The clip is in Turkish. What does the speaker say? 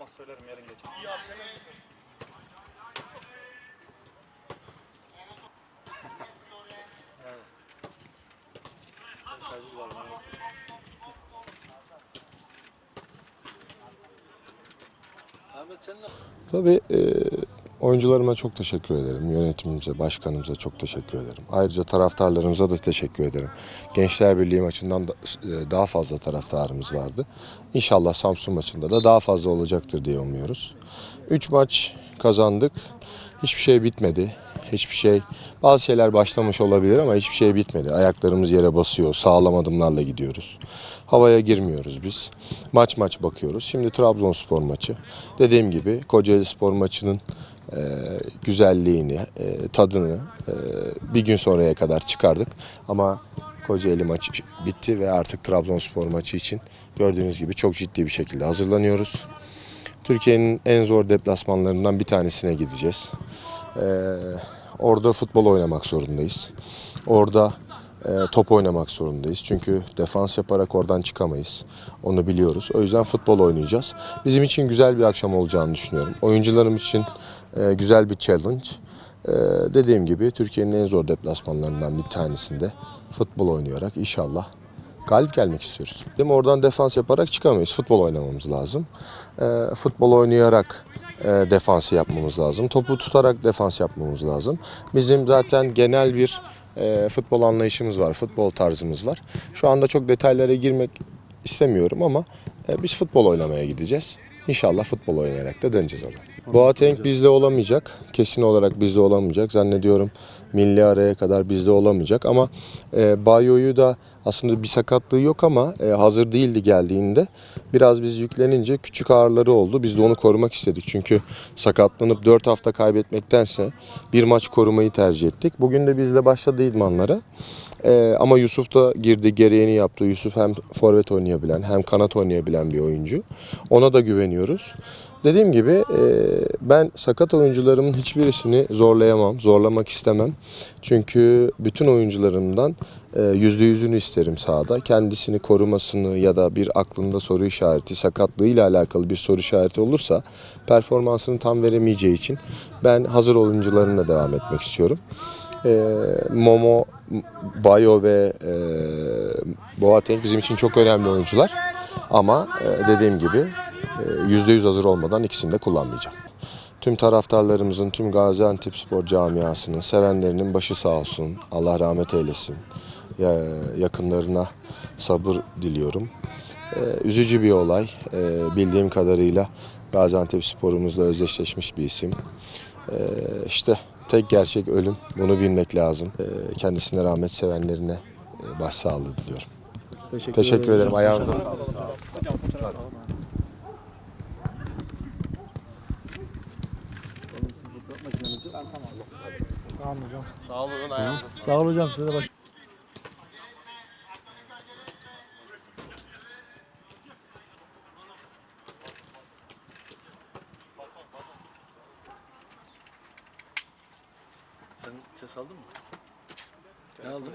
olmaz söylerim yarın geç. Evet. Mesajı var bana. Ahmet sen ne? Tabii e, oyuncularıma çok teşekkür ederim. Yönetimimize, başkanımıza çok teşekkür ederim. Ayrıca taraftarlarımıza da teşekkür ederim. Gençler Birliği maçından da, e, daha fazla taraftarımız vardı. İnşallah Samsun maçında da daha fazla olacaktır diye umuyoruz. Üç maç kazandık. Hiçbir şey bitmedi. Hiçbir şey, bazı şeyler başlamış olabilir ama hiçbir şey bitmedi. Ayaklarımız yere basıyor, sağlam adımlarla gidiyoruz. Havaya girmiyoruz biz. Maç maç bakıyoruz. Şimdi Trabzonspor maçı. Dediğim gibi Kocaeli Spor maçının e, güzelliğini, e, tadını e, bir gün sonraya kadar çıkardık. Ama Kocaeli maçı bitti ve artık Trabzonspor maçı için gördüğünüz gibi çok ciddi bir şekilde hazırlanıyoruz. Türkiye'nin en zor deplasmanlarından bir tanesine gideceğiz. Ee, orada futbol oynamak zorundayız. Orada e, top oynamak zorundayız. Çünkü defans yaparak oradan çıkamayız. Onu biliyoruz. O yüzden futbol oynayacağız. Bizim için güzel bir akşam olacağını düşünüyorum. Oyuncularım için e, güzel bir challenge. E, dediğim gibi Türkiye'nin en zor deplasmanlarından bir tanesinde futbol oynayarak inşallah galip gelmek istiyoruz. Değil mi? Oradan defans yaparak çıkamayız. Futbol oynamamız lazım. E, futbol oynayarak e, defansı yapmamız lazım. Topu tutarak defans yapmamız lazım. Bizim zaten genel bir e, futbol anlayışımız var, futbol tarzımız var. Şu anda çok detaylara girmek istemiyorum ama e, biz futbol oynamaya gideceğiz. İnşallah futbol oynayarak da döneceğiz oradan. Boateng bizde olamayacak. Kesin olarak bizde olamayacak. Zannediyorum milli araya kadar bizde olamayacak ama e, Bayo'yu da aslında bir sakatlığı yok ama e, hazır değildi geldiğinde. Biraz biz yüklenince küçük ağrıları oldu. Biz de onu korumak istedik. Çünkü sakatlanıp 4 hafta kaybetmektense bir maç korumayı tercih ettik. Bugün de bizle başladı idmanlara. E, ama Yusuf da girdi, gereğini yaptı. Yusuf hem forvet oynayabilen hem kanat oynayabilen bir oyuncu. Ona da güveniyoruz. Dediğim gibi e, ben sakat oyuncularımın hiçbirisini zorlayamam, zorlamak istemem. Çünkü bütün oyuncularımdan e, yüzde yüzünü isterim sahada. Kendisini korumasını ya da bir aklında soru işareti, sakatlığıyla alakalı bir soru işareti olursa performansını tam veremeyeceği için ben hazır oyuncularımla devam etmek istiyorum. E, Momo, Bayo ve Boateng bizim için çok önemli oyuncular. Ama dediğim gibi %100 hazır olmadan ikisini de kullanmayacağım. Tüm taraftarlarımızın, tüm Gaziantep Spor camiasının, sevenlerinin başı sağ olsun. Allah rahmet eylesin. Ya- Yakınlarına sabır diliyorum. Ee, Üzücü bir olay. Ee, Bildiğim kadarıyla Gaziantep Spor'umuzla özdeşleşmiş bir isim. Ee, İşte tek gerçek ölüm. Bunu bilmek lazım. Ee, Kendisine rahmet sevenlerine e, başsağlığı diliyorum. Teşekkür ederim. Ayağınıza sağlık. Sağ olun hocam. Sağ olun ayağınıza. Sağ olun hocam size de baş... Sen ses aldın mı? Ne aldın?